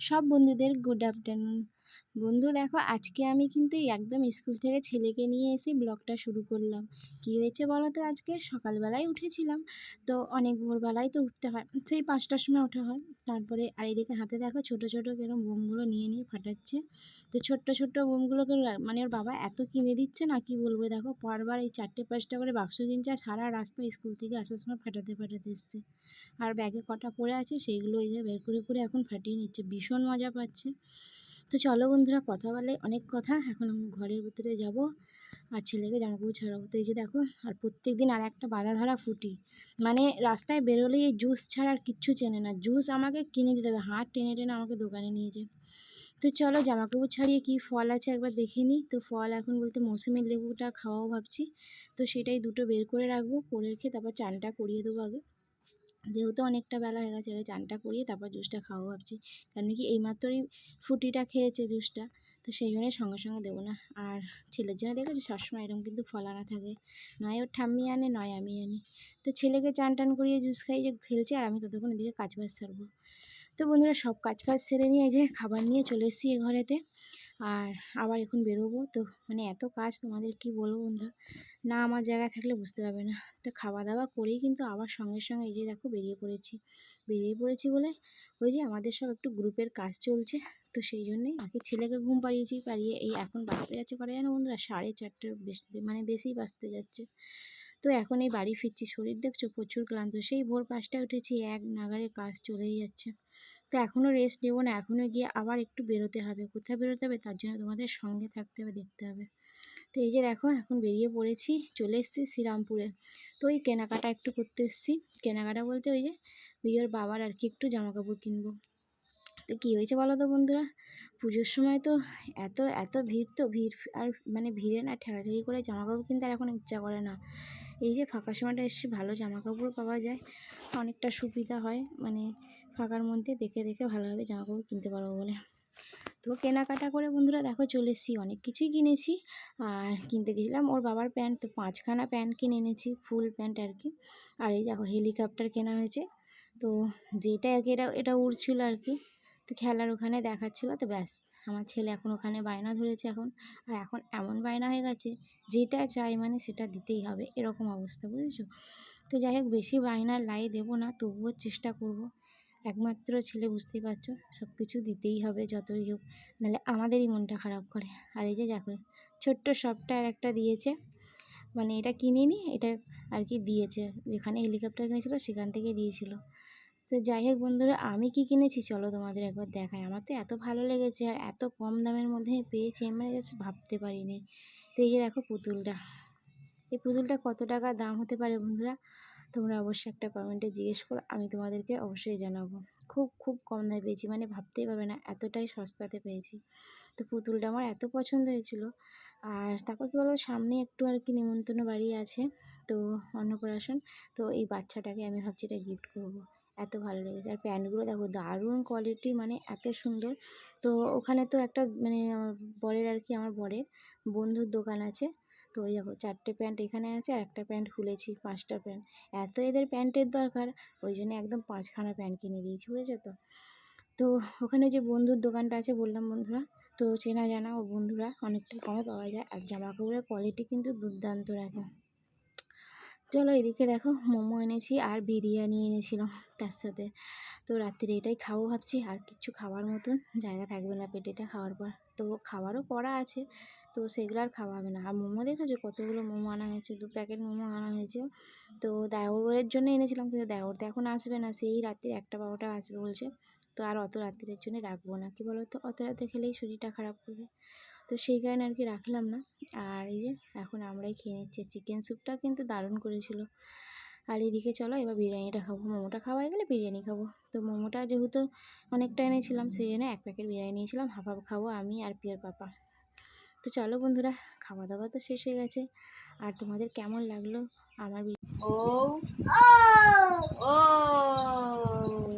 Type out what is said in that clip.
সব বন্ধুদের good afternoon বন্ধু দেখো, আজকে আমি কিন্তু একদম স্কুল থেকে ছেলেকে নিয়ে এসে ব্লগটা শুরু করলাম। কি হয়েছে বলো তো? আজকে সকালবেলায় উঠেছিলাম। তো অনেক ভোরবেলায় তো উঠতে হয়, সেই পাঁচটার সময় ওঠা হয়। তারপরে আর এদিকে হাতে দেখো, ছোটো ছোটো কিরম বোমগুলো নিয়ে নিয়ে ফাটাচ্ছে। তো ছোট্ট ছোট্ট বোমগুলোকে মানে ওর বাবা এত কিনে দিচ্ছে না, কি বলব? দেখো, পরবার এই চারটে, পাঁচটা করে বাক্স কিনছে আর সারা রাস্তা স্কুল থেকে আসার সময় ফাটাতে ফাটাতে এসছে। আর ব্যাগে কটা পড়ে আছে, সেইগুলো এই যে বের করে করে এখন ফাটিয়ে নিচ্ছে। ভীষণ মজা পাচ্ছে। তো চলো বন্ধুরা, কথা বলে অনেক কথা। এখন আমি ঘরের ভিতরে যাব আর ছেলেকে জামাকাপড় ছাড়াবো। তো এই যে দেখো, আর প্রত্যেক দিন আর একটা বাধা ধরা ফুটি। মানে রাস্তায় বেরোলেই এই জুস ছাড়া আর কিচ্ছু চেনে না। জুস আমাকে কিনে দিতে হবে। হাত টেনে টেনে আমাকে দোকানে নিয়ে যায় তো চলো জামাকাপড় ছাড়িয়ে কী ফল আছে একবার দেখে নিই। তো ফল এখন বলতে মৌসুমি লেবুটা খাওয়াও ভাবছি। তো সেটাই দুটো বের করে রাখব। করে রেখে তারপর চানটা করিয়ে দেবো আগে। যেহেতু অনেকটা বেলা হয়ে গেছে চানটা করিয়ে তারপর জুসটা খাব ভাবছি। কারণ কি এইমাত্রই ফুটিটা খেয়েছে জুসটা, তো সেই জন্যই সঙ্গে সঙ্গে দেবো না। আর ছেলের জন্য দেখেছ, সবসময় এরকম কিন্তু ফলানা থাকে। নয় ওর ঠাম্মি আনে, নয় আমি আনি। তো ছেলেকে চান টান করিয়ে জুস খাইয়ে যে খেলছে আর আমি ততক্ষণ এদিকে কাজ বাজ সারবো। তো বন্ধুরা সব কাজ ফাজ সেরে নিয়ে এই যে খাবার নিয়ে চলে এসেছি এ ঘরেতে। আর আবার এখন বেরোবো। তো মানে এত কাজ, তোমাদের কি বলব বন্ধুরা? না আমার জায়গায় থাকলে বুঝতে পারবে না। তো খাওয়া দাওয়া করেই কিন্তু আবার সঙ্গে সঙ্গে এই যে দেখো বেরিয়ে পড়েছি। বেরিয়ে পড়েছি বলে ওই যে আমাদের সব একটু গ্রুপের কাজ চলছে। তো সেই জন্যেই আগে ছেলেকে ঘুম পাড়িয়েছি, পাড়িয়ে এই এখন বাজতে যাচ্ছে করা যায় না বন্ধুরা? সাড়ে চারটের বেশি মানে বেশি বাঁচতে যাচ্ছে। তো এখন এই বাড়ি ফিরছি, শরীর দেখছ? প্রচুর ক্লান্ত। সেই ভোর পাঁচটায় উঠেছি, এক নাগারে কাজ চলেই যাচ্ছে। তো এখনও রেস্ট নেব না, এখনও গিয়ে আবার একটু বেরোতে হবে। কোথায় বেরোতে হবে তার জন্য তোমাদের সঙ্গে থাকতে হবে, দেখতে হবে। তো এই যে দেখো, এখন বেরিয়ে পড়েছি, চলে এসেছি শ্রীরামপুরে। তো ওই কেনাকাটা একটু করতে এসেছি। কেনাকাটা বলতে ওই যে বিয়ের বাবার আর কি একটু জামা কাপড় কিনবো। তো কী হয়েছে বলো তো বন্ধুরা? পুজোর সময় তো এত এত ভিড় তো, ভিড় আর মানে ভিড়ে না, ঠেলাঠেলি করে জামা কাপড় কিনতে আর এখন ইচ্ছা করে না। এই যে ফাঁকা সময়টা এসে ভালো জামা কাপড় পাওয়া যায়, অনেকটা সুবিধা হয়। মানে ফাঁকার মধ্যে দেখে দেখে ভালোভাবে জামা কাপড় কিনতে পারব বলে। তো কেনাকাটা করে বন্ধুরা দেখো চলে এসেছি, অনেক কিছুই কিনেছি। আর কিনতে গেছিলাম ওর বাবার প্যান্ট, তো পাঁচখানা প্যান্ট কিনে এনেছি, ফুল প্যান্ট আর কি। আর এই দেখো হেলিকপ্টার কেনা হয়েছে। তো যেটা আর কি, এটা এটা উড়ছিল আর কি। তো খেলার ওখানে দেখাচ্ছিলো, তো ব্যাস, আমার ছেলে এখন ওখানে বায়না ধরেছে এখন। আর এখন এমন বায়না হয়ে গেছে, যেটা চাই মানে সেটা দিতেই হবে, এরকম অবস্থা, বুঝেছ? তো যাই হোক, বেশি বায়নার লাই দেবো না, তবুও চেষ্টা করব। একমাত্র ছেলে বুঝতেই পারছ সব কিছু দিতেই হবে যতই হোক, নাহলে আমাদেরই মনটা খারাপ করে। আর এই যে দেখো, ছোট্ট সফটওয়্যার একটা দিয়েছে মানে এটা কিনিনি এটা আর কি দিয়েছে, যেখানে হেলিকপ্টার কিনেছিল সেখান থেকে দিয়েছিল। তো যাই হোক বন্ধুরা, আমি কি কিনেছি চলো তোমাদের একবার দেখাই। আমার তো এত ভালো লেগেছে আর এত কম দামের মধ্যে পেয়েছি, আমি মানে জাস্ট ভাবতে পারিনি। তো এই যে দেখো পুতুলটা, এই পুতুলটা কত টাকা দাম হতে পারে বন্ধুরা? তোমরা অবশ্যই একটা কমেন্টে জিজ্ঞেস করো, আমি তোমাদেরকে অবশ্যই জানাব। খুব খুব কম দামে পেয়েছি মানে ভাবতেই পারবে না, এতটাই সস্তাতে পেয়েছি। তো পুতুলটা আমার এত পছন্দ হয়েছিল। আর তারপর কী বলো সামনে একটু আর কি নিমন্ত্রণ বাড়ি আছে, তো অন্নপ্রাশন, তো এই বাচ্চাটাকে আমি ভাবছি এটা গিফট করব। এত ভালো লেগেছে। আর প্যান্টগুলো দেখো, দারুণ কোয়ালিটির মানে এত সুন্দর। তো ওখানে তো একটা মানে আমার বরের আর কি, আমার বরের বন্ধুর দোকান আছে তো ওই দেখো, চারটে প্যান্ট এখানে আছে আর একটা প্যান্ট খুলেছি, পাঁচটা প্যান্ট। এত এদের প্যান্টের দরকার, ওই জন্য একদম পাঁচখানা প্যান্ট কিনে দিয়েছি, বুঝেছ তো? তো ওখানে যে বন্ধুর দোকানটা আছে বললাম বন্ধুরা, তো চেনা জানা ও বন্ধুরা অনেকটা কমে পাওয়া যায়, আর জামা কাপড়ের কোয়ালিটি কিন্তু দুর্দান্ত রাখে। চলো এদিকে দেখো, মোমো এনেছি আর বিরিয়ানি এনেছিলাম তার সাথে। তো রাত্রিরে এটাই খাব ভাবছি, আর কিছু খাওয়ার মতন জায়গা থাকবে না পেটেটা খাওয়ার পর। তো খাবারও পড়া আছে, তো সেগুলো আর খাওয়া হবে না। আর মোমো দেখেছ, কতগুলো মোমো আনা হয়েছে, দু প্যাকেট মোমো আনা হয়েছে। তো দেওরের জন্য এনেছিলাম, কিন্তু দেওর তো এখন আসবে না, সেই রাত্রি একটা বারোটা আসবে বলছে। তো আর অত রাত্রির জন্য রাখব না, কি বলো তো অত রাতে খেলেই শরীরটা খারাপ করবে। তো সেই কারণে আর কি রাখলাম না। আর এই যে এখন আমরাই খেয়ে নিচ্ছি। চিকেন স্যুপটা কিন্তু দারুণ করেছিল। আর এদিকে চলো, এবার বিরিয়ানিটা খাব। মোমোটা খাওয়া গেলে বিরিয়ানি খাব। তো মোমোটা যেহেতু অনেকটা এনেছিলাম, সেই জন্য এক প্যাকেট বিরিয়ানি নিয়েছিলাম। হাফ হাফ খাব আমি আর পিয়ার পাপা। তো চলো বন্ধুরা খাওয়া দাওয়া তো শেষ হয়ে গেছে। আর তোমাদের কেমন লাগল আমার ও ও।